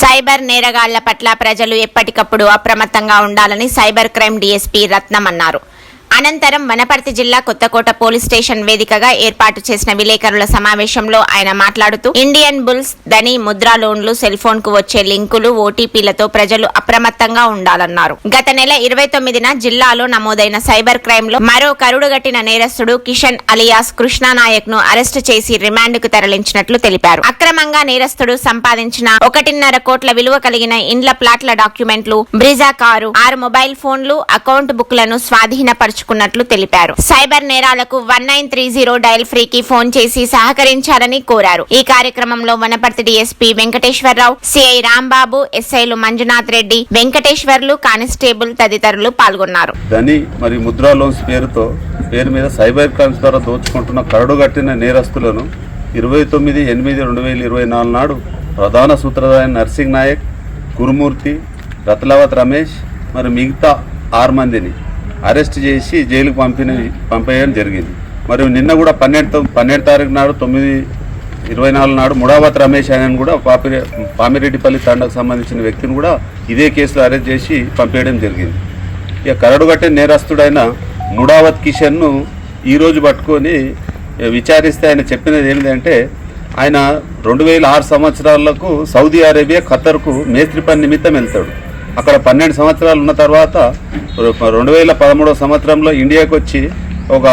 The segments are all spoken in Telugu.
సైబర్ నేరగాళ్ళ పట్ల ప్రజలు ఎప్పటికప్పుడు అప్రమత్తంగా ఉండాలని సైబర్ క్రైమ్ డీఎస్పీ రత్నం అన్నారు. అనంతరం వనపర్తి జిల్లా కొత్తకోట పోలీస్ స్టేషన్ వేదికగా ఏర్పాటు చేసిన విలేకరుల సమావేశంలో ఆయన మాట్లాడుతూ ఇండియన్ బుల్స్ ధని ముద్రా లోన్లు సెల్ ఫోన్కు వచ్చే లింకులు ఓటీపీలతో ప్రజలు అప్రమత్తంగా ఉండాలన్నారు. గత నెల ఇరవై తొమ్మిదిన జిల్లాలో నమోదైన సైబర్ క్రైమ్లో మరో కరుడుగట్టిన నేరస్తుడు కిషన్ అలియాస్ కృష్ణానాయక్ను అరెస్టు చేసి రిమాండ్కు తరలించినట్లు తెలిపారు. అక్రమంగా నేరస్తుడు సంపాదించిన ఒకటిన్నర కోట్ల విలువ కలిగిన ఇండ్ల ప్లాట్ల డాక్యుమెంట్లు బ్రిజా కారు ఆరు మొబైల్ ఫోన్లు అకౌంట్ బుక్లను స్వాధీనపరుచుకున్నట్లు తెలిపారు. సైబర్ నేరాలకు one nine three zero dial ఫ్రీకి phone చేసి సహకరించాలని కోరారు. ఈ కార్యక్రమంలో వనపర్తి డిఎస్పీ వెంకటేశ్వరరావు సిఐ రాంబాబు ఎస్ఐలు మంజునాథ్ రెడ్డి వెంకటేశ్వర్లు కానిస్టేబుల్ తదితరులు పాల్గొన్నారు. ధని మరియు ముద్రా లోన్స్ పేరుతో పేరు మీద సైబర్ క్రైమ్స్ ద్వారా దోచుకుంటున్న కరడుగట్టిన నేరస్తులను ఇరవై తొమ్మిది ఎనిమిది రెండు వేల ఇరవై నాలుగు నాడు ప్రధాన సూత్రధారి నర్సింగ్ నాయక్ గురుమూర్తి రత్లవత్ రమేష్ మరి మిగతా ఆరు మందిని అరెస్ట్ చేసి జైలుకు పంపిన పంపేయడం జరిగింది. మరియు నిన్న కూడా పన్నెండు పన్నెండు తారీఖు నాడు తొమ్మిది ఇరవై నాలుగు నాడు ముడావత్ రమేష్ అని కూడా పాపిరె పామిరెడ్డిపల్లి తండకు సంబంధించిన వ్యక్తిని కూడా ఇదే కేసులో అరెస్ట్ చేసి పంపేయడం జరిగింది. ఇక కరడుగట్టే నేరస్తుడైన ముడావత్ కిషన్ను ఈరోజు పట్టుకొని విచారిస్తే ఆయన చెప్పినది ఏంటంటే ఆయన రెండు వేల ఆరు సంవత్సరాలకు సౌదీ అరేబియా ఖతర్కు మేస్త్రి పని నిమిత్తం వెళ్తాడు. అక్కడ పన్నెండు సంవత్సరాలు ఉన్న తర్వాత రెండు వేల పదమూడవ సంవత్సరంలో ఇండియాకి వచ్చి ఒక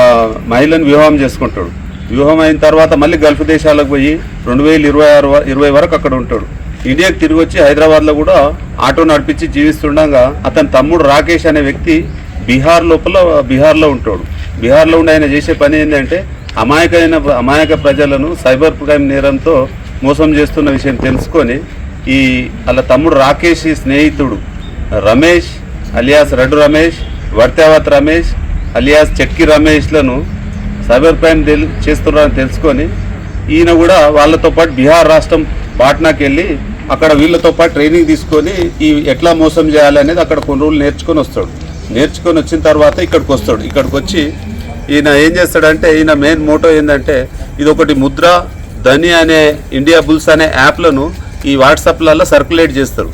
మహిళను వివాహం చేసుకుంటాడు. వివాహం అయిన తర్వాత మళ్ళీ గల్ఫ్ దేశాలకు పోయి రెండు వేల ఇరవై ఆరు ఇరవై వరకు అక్కడ ఉంటాడు. ఇండియాకి తిరిగి వచ్చి హైదరాబాద్లో కూడా ఆటో నడిపించి జీవిస్తుండగా అతని తమ్ముడు రాకేష్ అనే వ్యక్తి బీహార్ లోపల బీహార్లో ఉంటాడు. బీహార్లో ఉండి ఆయన చేసే పని ఏంటంటే అమాయకమైన అమాయక ప్రజలను సైబర్ క్రైమ్ నేరంతో మోసం చేస్తున్న విషయం తెలుసుకొని ఈ వాళ్ళ తమ్ముడు రాకేష్ స్నేహితుడు రమేష్ అలియాస్ రడ్డు రమేష్ వర్తేవత్ రమేష్ అలియాస్ చెక్కి రమేష్లను సైబర్ క్రైమ్ తెలు చేస్తున్నారని తెలుసుకొని ఈయన కూడా వాళ్ళతో పాటు బీహార్ రాష్ట్రం పాట్నాకి వెళ్ళి అక్కడ వీళ్ళతో పాటు ట్రైనింగ్ తీసుకొని ఈ ఎట్లా మోసం చేయాలి అనేది అక్కడ కొన్ని రోజులు నేర్చుకొని వస్తాడు. నేర్చుకొని వచ్చిన తర్వాత ఇక్కడికి వస్తాడు. ఇక్కడికి వచ్చి ఈయన ఏం చేస్తాడంటే ఈయన మెయిన్ మోటో ఏంటంటే ఇది ఒకటి ముద్ర ధని అనే ఇండియా బుల్స్ అనే యాప్లను ఈ వాట్సాప్లలో సర్క్యులేట్ చేస్తారు.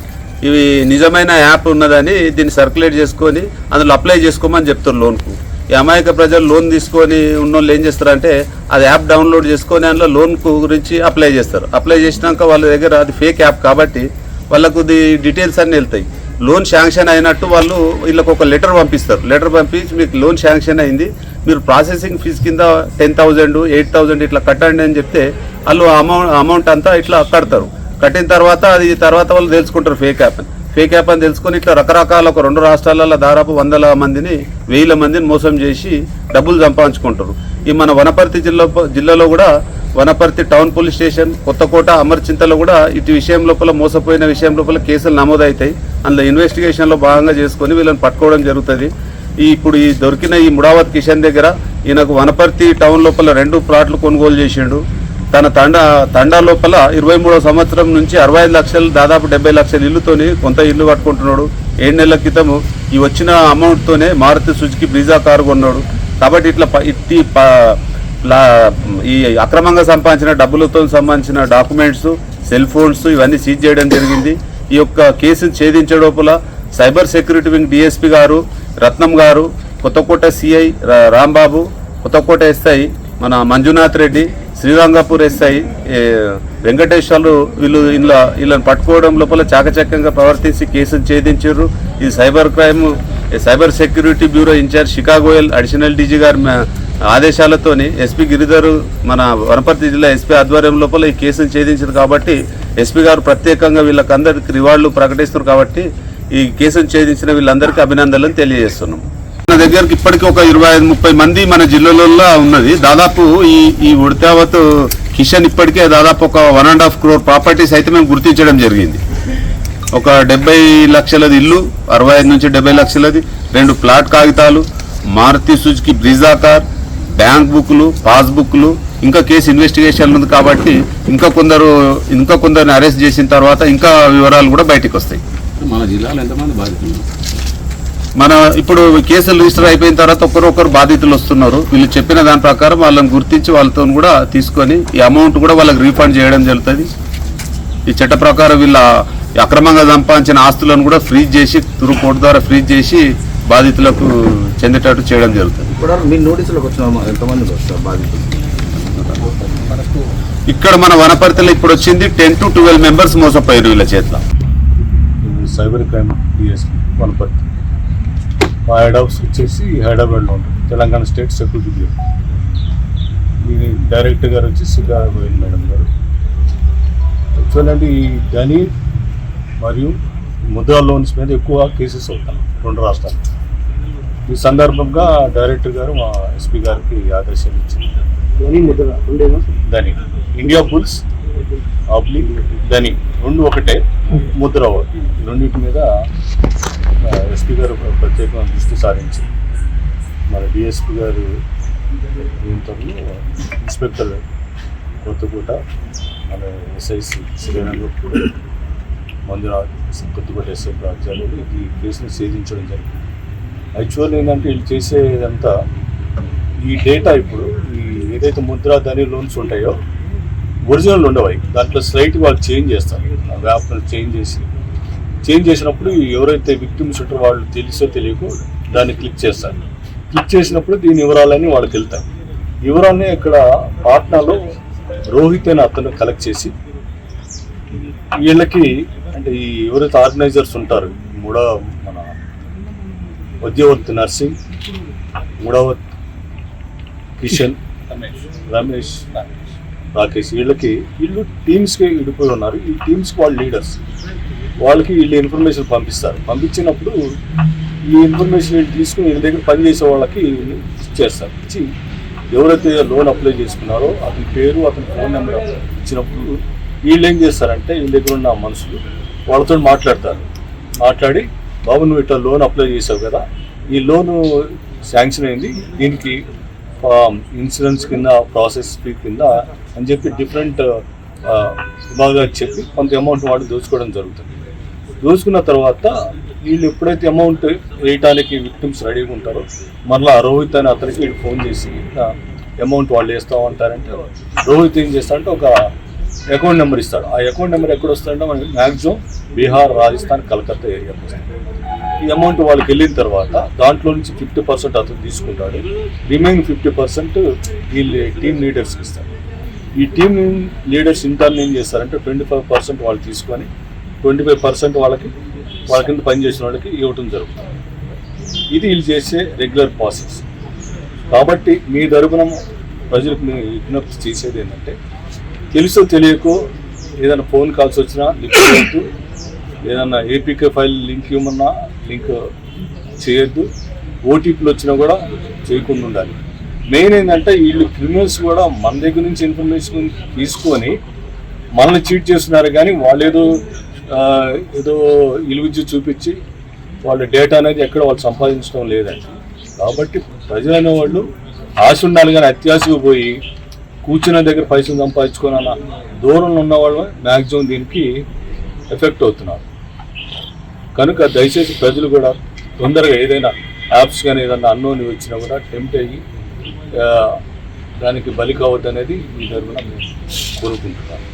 ఇవి నిజమైన యాప్ ఉన్నదని దీన్ని సర్క్యులేట్ చేసుకొని అందులో అప్లై చేసుకోమని చెప్తారు లోన్కు. ఈ అమాయక ప్రజలు లోన్ తీసుకొని ఉన్నోళ్ళు ఏం చేస్తారంటే అది యాప్ డౌన్లోడ్ చేసుకొని అందులో లోన్ గురించి అప్లై చేస్తారు. అప్లై చేసినాక వాళ్ళ దగ్గర అది ఫేక్ యాప్ కాబట్టి వాళ్ళకు డీటెయిల్స్ అన్నీ వెళ్తాయి. లోన్ శాంక్షన్ అయినట్టు వాళ్ళు వీళ్ళకి ఒక లెటర్ పంపిస్తారు. లెటర్ పంపించి మీకు లోన్ శాంక్షన్ అయింది మీరు ప్రాసెసింగ్ ఫీజు కింద టెన్ థౌజండ్ ఎయిట్ థౌజండ్ ఇట్లా కట్టండి అని చెప్తే వాళ్ళు అమౌంట్ అమౌంట్ అంతా ఇట్లా కడతారు. కట్టిన తర్వాత అది తర్వాత వాళ్ళు తెలుసుకుంటారు ఫేక్ యాప్ అని. ఫేక్ యాప్ అని తెలుసుకొని ఇట్లా రకరకాల ఒక రెండు రాష్ట్రాలలో దాదాపు వందల మందిని వేల మందిని మోసం చేసి డబ్బులు సంపాదించుకుంటారు. ఈ మన వనపర్తి జిల్లా జిల్లాలో కూడా Wanaparthy town police station Kothakota అమర్చింతలో కూడా ఇటు విషయం లోపల మోసపోయిన విషయం లోపల కేసులు నమోదవుతాయి అందులో ఇన్వెస్టిగేషన్లో భాగంగా చేసుకొని వీళ్ళని పట్టుకోవడం జరుగుతుంది. ఈ ఇప్పుడు ఈ దొరికిన ఈ ముడావత్ కిషన్ దగ్గర ఈయనకు వనపర్తి టౌన్ లోపల రెండు ప్లాట్లు కొనుగోలు చేసిండు. తన తండ తండా లోపల ఇరవై మూడో సంవత్సరం నుంచి అరవై ఐదు లక్షలు దాదాపు డెబ్బై లక్షల ఇల్లుతోని కొంత ఇల్లు కట్టుకుంటున్నాడు. ఏడు నెలల క్రితము ఈ వచ్చిన అమౌంట్తోనే మారుతి సుజుకి బ్రీజా కారు కొన్నాడు. కాబట్టి ఇట్లా ఇట్టి ప- లా- ఈ అక్రమంగా సంపాదించిన డబ్బులతో సంబంధించిన డాక్యుమెంట్స్ సెల్ ఫోన్స్ ఇవన్నీ సీజ్ చేయడం జరిగింది. ఈ యొక్క కేసును ఛేదించే లోపల సైబర్ సెక్యూరిటీ వింగ్ డిఎస్పీ గారు రత్నం గారు కొత్తకోట సిఐ రా- రాంబాబు కొత్తకోట ఎస్ఐ మన మంజునాథ్ రెడ్డి శ్రీరంగపూర్ ఎస్ఐ ఏ, వెంకటేశ్వర్లు వీళ్ళు ఇందులో వీళ్ళని పట్టుకోవడం లోపల చాకచక్యంగా ప్రవర్తించి కేసును ఛేదించారు. ఇది cyber crime cyber security bureau in-charge Shikha Goel additional DG గారి ఆదేశాలతోని ఎస్పీ గిరిధర్ మన వనపర్తి జిల్లా ఎస్పీ ఆధ్వర్యం లోపల ఈ కేసును ఛేదించారు కాబట్టి ఎస్పీ గారు ప్రత్యేకంగా వీళ్ళకందరికి రివార్డులు ప్రకటిస్తున్నారు కాబట్టి ఈ కేసును ఛేదించిన వీళ్ళందరికీ అభినందనలు తెలియజేస్తున్నాం. దగ్గరికి ఇప్పటికీ ఒక ఇరవై ఐదు ముప్పై మంది మన జిల్లాలలో ఉన్నది. దాదాపు ఈ ఈ ఉడతావత్ కిషన్ ఇప్పటికే దాదాపు ఒక one and half crore properties అయితే మేము గుర్తించడం జరిగింది. ఒక డెబ్బై లక్షలది ఇల్లు అరవై ఐదు నుంచి డెబ్బై లక్షలది రెండు ప్లాట్ కాగితాలు Maruti Suzuki Brezza car bank బుక్లు పాస్బుక్లు ఇంకా కేసు ఇన్వెస్టిగేషన్ ఉంది కాబట్టి ఇంకా కొందరు ఇంకా కొందరిని అరెస్ట్ చేసిన తర్వాత ఇంకా వివరాలు కూడా బయటకు వస్తాయి. మన జిల్లాలో ఎంతమంది బాధితులు? మన ఇప్పుడు కేసులు రిజిస్టర్ అయిపోయిన తర్వాత ఒకరొకరు బాధితులు వస్తున్నారు. వీళ్ళు చెప్పిన దాని ప్రకారం వాళ్ళని గుర్తించి వాళ్ళతో కూడా తీసుకొని ఈ అమౌంట్ కూడా వాళ్ళకి రీఫండ్ చేయడం జరుగుతుంది. ఈ చట్ట ప్రకారం వీళ్ళ అక్రమంగా సంపాదించిన ఆస్తులను కూడా ఫ్రీజ్ చేసి తురు కోర్టు ద్వారా ఫ్రీజ్ చేసి బాధితులకు చెందేటట్టు చేయడం జరుగుతుంది. ఇప్పుడు మీ నోటీసులకు వచ్చిన ఎంతమంది వస్తారు బాధితులు? ఇక్కడ మన వనపర్తిలో ఇప్పుడు వచ్చింది టెన్ టు ట్వెల్వ్ మెంబర్స్ మోసపోయారు వీళ్ళ చేతిలో. Cyber crime Wanaparthy. మా హెడ్ ఆఫీస్ వచ్చేసి హైదరాబాద్లో ఉంటుంది. Telangana state security bureau. ఈ డైరెక్టర్ గారు వచ్చి సిగా గోయల్ మేడం గారు. యాక్చువల్ అంటే ఈ గని మరియు ముద్రా లోన్స్ మీద ఎక్కువ కేసెస్ అవుతాయి రెండు రాష్ట్రాలు. ఈ సందర్భంగా డైరెక్టర్ గారు మా ఎస్పీ గారికి ఆదేశాలు ఇచ్చింది దని ఇండియా బుల్స్ ఆబ్లీ దని రెండు ఒకటే ముద్ర రెండింటి మీద ఎస్పీ గారు ప్రత్యేకంగా దృష్టి సారించి మన డిఎస్పీ గారు దీంతో ఇన్స్పెక్టర్ కొత్తకోట మన ఎస్ఐసి శ్రీరంగపూర్ మంజునాథ్ కొత్తకోట ఎస్ఐ రాజ్యాలు ఈ కేసును ఛేదించడం జరిగింది. యాక్చువల్ ఏంటంటే వీళ్ళు చేసేదంతా ఈ డేటా ఇప్పుడు ఈ ఏదైతే ముద్రా ధని లోన్స్ ఉంటాయో ఒరిజినల్ ఉండవు దాంట్లో స్లైట్ వాళ్ళు చేంజ్ చేస్తారు. వ్యాపారం చేంజ్ చేసి చేంజ్ చేసినప్పుడు ఎవరైతే విక్టిమ్స్ ఉంటారో వాళ్ళు తెలుసో తెలియకో దాన్ని క్లిక్ చేస్తారు. క్లిక్ చేసినప్పుడు దీని వివరాలన్నీ వాళ్ళకి వెళ్తాయి. వివరాలని ఇక్కడ పాట్నాలో రోహిత్ అనే అతను కలెక్ట్ చేసి వీళ్ళకి అంటే ఈ ఎవరైతే ఆర్గనైజర్స్ ఉంటారు మూడో మన ఉద్యోగవర్తి నర్సింగ్ మూడవత్ కిషన్ రమేష్ రాకేష్ వీళ్ళకి వీళ్ళు టీమ్స్కి విడిపోయి ఉన్నారు. ఈ టీమ్స్కి వాళ్ళు లీడర్స్ వాళ్ళకి వీళ్ళు ఇన్ఫర్మేషన్ పంపిస్తారు. పంపించినప్పుడు ఈ ఇన్ఫర్మేషన్ వీళ్ళు తీసుకుని వీళ్ళ దగ్గర పనిచేసే వాళ్ళకి ఇచ్చేస్తారు. ఇచ్చి ఎవరైతే లోన్ అప్లై చేసుకున్నారో అతని పేరు అతని ఫోన్ నెంబర్ ఇచ్చినప్పుడు వీళ్ళు ఏం చేస్తారంటే వీళ్ళ దగ్గర ఉన్న మనుషులు వాళ్ళతో మాట్లాడతారు. మాట్లాడి బాబు నువ్వు ఇట్లా లోన్ అప్లై చేసావు కదా ఈ లోను శాంక్షన్ అయింది దీనికి ఇన్సూరెన్స్ కింద ప్రాసెస్ ఫీ కింద అని చెప్పి డిఫరెంట్ బాగా చెప్పి కొంత అమౌంట్ వాడు దోచుకోవడం జరుగుతుంది. దోసుకున్న తర్వాత వీళ్ళు ఎప్పుడైతే అమౌంట్ వేయటానికి విక్టిమ్స్ రెడీగా ఉంటారో మరలా రోహిత్ అని అతనికి వీళ్ళు ఫోన్ చేసి అమౌంట్ వాళ్ళు వేస్తూ ఉంటారంటే రోహిత్ ఏం చేస్తాడంటే ఒక అకౌంట్ నెంబర్ ఇస్తాడు. ఆ అకౌంట్ నెంబర్ ఎక్కడ వస్తుందంటే మనకి మ్యాక్సిమం బీహార్ రాజస్థాన్ కలకత్తా ఏరియాకి వస్తుంది. ఈ అమౌంట్ వాళ్ళకి వెళ్ళిన తర్వాత దాంట్లో నుంచి ఫిఫ్టీ పర్సెంట్ అతను తీసుకుంటాడు. రిమైన్ ఫిఫ్టీ పర్సెంట్ వీళ్ళు టీమ్ లీడర్స్కి ఇస్తారు ఈ టీమ్ లీడర్స్ ఇంటర్న్ ఏం చేస్తారంటే ట్వంటీ ఫైవ్ పర్సెంట్ వాళ్ళు తీసుకొని ట్వంటీ ఫైవ్ పర్సెంట్ వాళ్ళకి వాళ్ళ కింద పనిచేసిన వాళ్ళకి ఇవ్వటం జరుగుతుంది. ఇది వీళ్ళు చేసే రెగ్యులర్ ప్రాసెస్. కాబట్టి మీ తరపున ప్రజలకు మేము విజ్ఞప్తి చేసేది ఏంటంటే తెలుసో తెలియకో ఏదైనా ఫోన్ కాల్స్ వచ్చినా లిఫ్ట్ చేయొద్దు. ఏదన్నా ఏపీకే ఫైల్ లింక్ ఇవ్వమన్నా లింక్ చేయొద్దు. ఓటీపీలు వచ్చినా కూడా చేయకుండా ఉండాలి. మెయిన్ ఏంటంటే వీళ్ళు క్రిమినల్స్ కూడా మన దగ్గర నుంచి ఇన్ఫర్మేషన్ తీసుకొని మనల్ని చీట్ చేస్తున్నారు కానీ వాళ్ళు ఏదో ఏదో ఇలువిద్య చూపించి వాళ్ళ డేటా అనేది ఎక్కడ వాళ్ళు సంపాదించడం లేదండి. కాబట్టి ప్రజలైన వాళ్ళు ఆశ ఉండాలి కానీ అత్యాశకు పోయి కూర్చున్న దగ్గర పైసలు సంపాదించుకోనన్న దూరంలో ఉన్న వాళ్ళు మ్యాక్సిమం దీనికి ఎఫెక్ట్ అవుతున్నారు. కనుక దయచేసి ప్రజలు కూడా తొందరగా ఏదైనా యాప్స్ కానీ ఏదైనా అన్నోని వచ్చినా కూడా టెంప్ట్ అయ్యి దానికి బలి కావద్దు అనేది ఈ తరఫున మేము కోరుకుంటున్నాను